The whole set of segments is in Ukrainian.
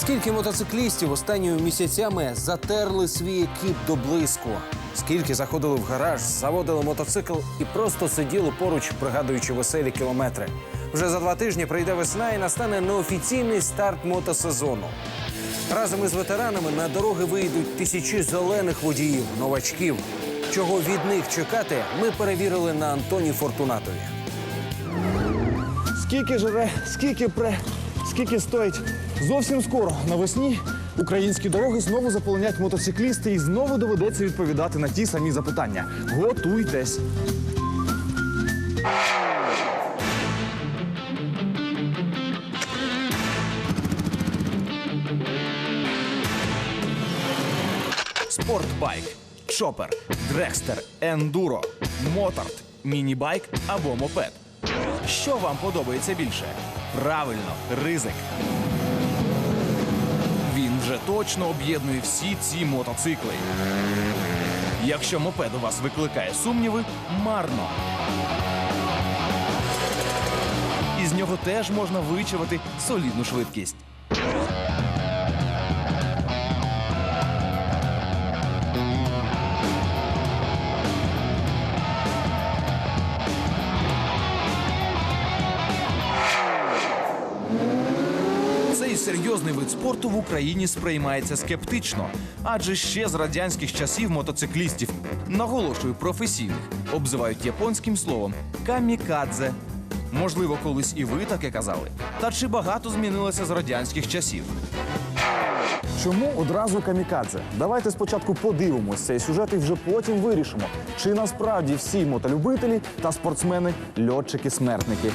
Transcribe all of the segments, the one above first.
Скільки мотоциклістів останніми місяцями затерли свій екіп до блиску? Скільки заходили в гараж, заводили мотоцикл і просто сиділи поруч, пригадуючи веселі кілометри. Вже за два тижні прийде весна і настане неофіційний старт мотосезону. Разом із ветеранами на дороги вийдуть тисячі зелених водіїв, новачків. Чого від них чекати, ми перевірили на Антоні Фортунатові. Скільки жре, скільки пре, скільки стоїть. Зовсім скоро навесні українські дороги знову заполонять мотоциклісти і знову доведеться відповідати на ті самі запитання. Готуйтесь. Спортбайк, чопер, дрекстер, ендуро, мотард, мінібайк або мопед. Що вам подобається більше? Правильно, ризик. Він вже точно об'єднує всі ці мотоцикли. Якщо мопед у вас викликає сумніви, марно. Із нього теж можна вичувати солідну швидкість. Серйозний вид спорту в Україні сприймається скептично, адже ще з радянських часів мотоциклістів, наголошую професійних, обзивають японським словом камікадзе. Можливо, колись і ви таке казали. Та чи багато змінилося з радянських часів? Чому одразу камікадзе? Давайте спочатку подивимось цей сюжет і вже потім вирішимо, чи насправді всі мотолюбителі та спортсмени льотчики-смертники.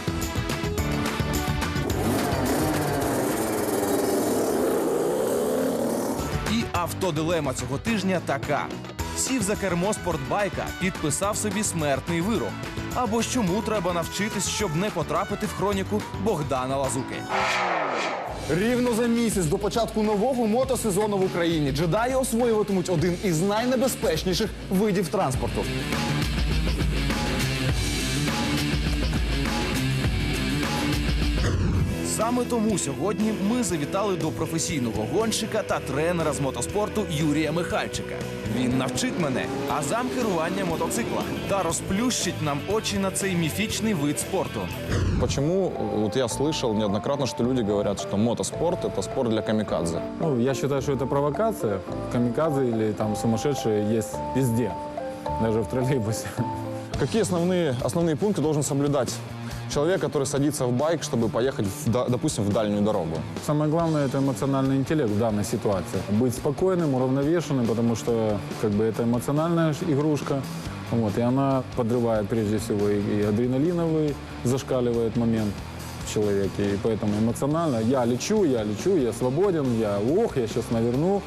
Автодилема цього тижня така: сів за кермо спортбайка, підписав собі смертний вирок. Або чому треба навчитись, щоб не потрапити в хроніку Богдана Лазуки. Рівно за місяць до початку нового мотосезону в Україні джедаї освоюватимуть один із найнебезпечніших видів транспорту. Саме тому сьогодні ми завітали до професійного гонщика та тренера з мотоспорту Юрія Михальчика. Він навчить мене азам керування мотоцикла та розплющить нам очі на цей міфічний вид спорту. Почему, вот я слышал неоднократно, что люди говорят, что мотоспорт – это спорт для камикадзе. Ну, я считаю, что это провокация. Камикадзе или там сумасшедшие есть везде, даже в троллейбусе. Какие основные, основные пункты должен соблюдать человек, который садится в байк, чтобы поехать, в да- допустим, в дальнюю дорогу? Самое главное – это эмоциональный интеллект в данной ситуации. Быть спокойным, уравновешенным, потому что как бы это эмоциональная ж- игрушка. Вот, и она подрывает прежде всего и, и адреналиновый, зашкаливает момент в человеке. И поэтому эмоционально я лечу, я лечу, я свободен, я ох, я сейчас наверну.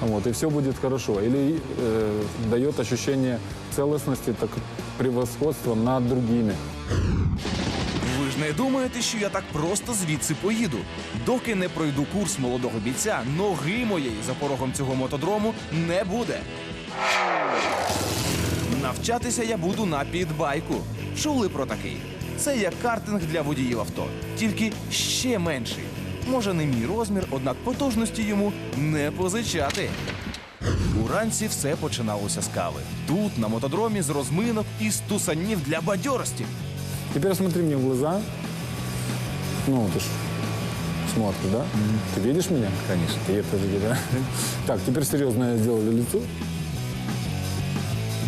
Вот, и все будет хорошо. Или э, дает ощущение целостности, так превосходства над другими. Не думаєте, що я так просто звідси поїду. Доки не пройду курс молодого бійця, ноги моєї за порогом цього мотодрому не буде. Навчатися я буду на підбайку. Чули про такий? Це як картинг для водіїв авто, тільки ще менший. Може, не мій розмір, однак потужності йому не позичати. Уранці все починалося з кави. Тут, на мотодромі, з розминок і з тусанів для бадьорості. Теперь смотри мне в глаза. Ну, ты ж смотришь, да? Ты видишь меня? Конечно. И это же, да? Так, теперь серьезно сделали лицо.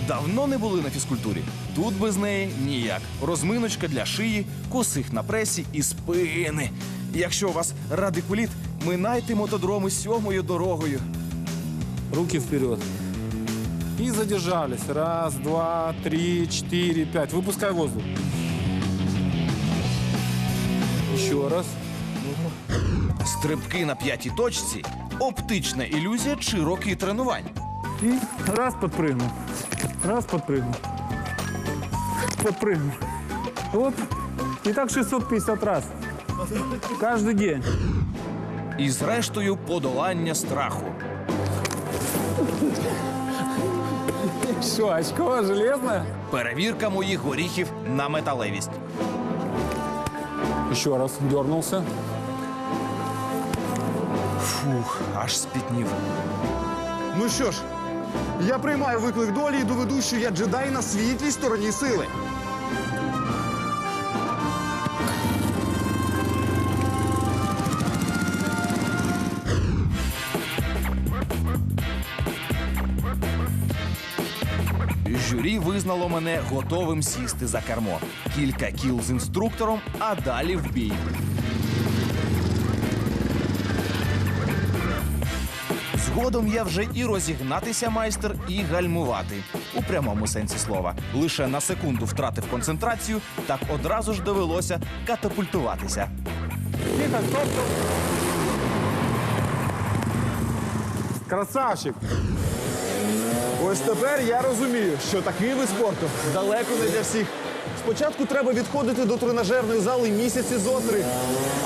Давно не були на фізкультурі. Тут без неї ніяк. Розминочка для шиї, косих на пресі і спини. Якщо у вас радикуліт, минайте мотодроми сьомою дорогою. Руки вперед. И задержались. Раз, два, три, четыре, пять. Выпускай воздух. Еще раз. Стрибки на п'ятій точці, оптична ілюзія чи роки тренувань. И раз подпрыгнул. Раз подпрыгнул. Подпрыгнул. Вот. И так 650 раз. Каждый день. І зрештою подолання страху. Что, очко железное? Перевірка моїх горіхів на металевість. Еще раз дернулся. Фух, аж спітнів. Ну що ж, я приймаю виклик долі і доведу, що я джедай на світлій стороні сили. Визнало мене готовим сісти за кермо. Кілька кіл з інструктором, а далі в бій. Згодом я вже і розігнатися майстер, і гальмувати у прямому сенсі слова. Лише на секунду втратив концентрацію, так одразу ж довелося катапультуватися. Красавчик! Ось тепер я розумію, що такий вид спорту далеко не для всіх. Спочатку треба відходити до тренажерної зали місяці зо три,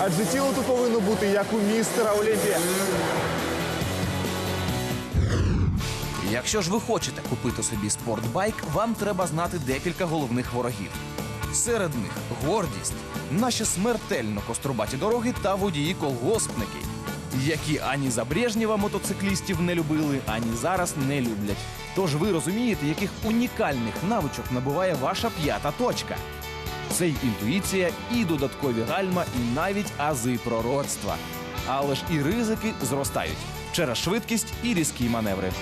адже тіло то повинно бути як у містера Олімпія. Якщо ж ви хочете купити собі спортбайк, вам треба знати декілька головних ворогів. Серед них гордість, наші смертельно кострубаті дороги та водії-колгоспники, які ані за Брежнєва мотоциклістів не любили, ані зараз не люблять. Тож ви розумієте, яких унікальних навичок набуває ваша п'ята точка. Це й інтуїція, і додаткові гальма, і навіть ази пророцтва. Але ж і ризики зростають через швидкість і різкі маневри.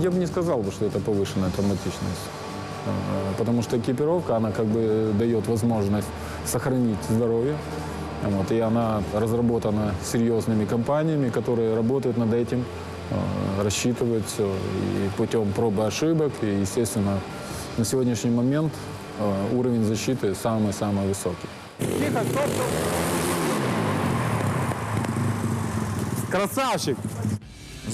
Я бы не сказал, бы, что это повышенная травматичность. Э, Потому что экипировка, она как бы дает возможность сохранить здоровье. Вот, и она разработана серьезными компаниями, которые работают над этим, э, рассчитывают все. И путем пробы ошибок. И, естественно, на сегодняшний момент э, уровень защиты самый-самый высокий. Красавчик!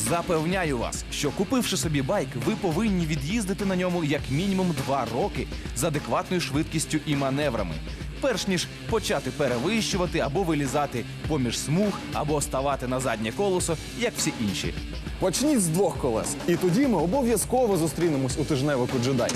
Запевняю вас, що купивши собі байк, ви повинні від'їздити на ньому як мінімум два роки з адекватною швидкістю і маневрами, перш ніж почати перевищувати або вилізати поміж смуг, або ставати на заднє колесо, як всі інші. Почніть з двох колес, і тоді ми обов'язково зустрінемось у тижневику джедай.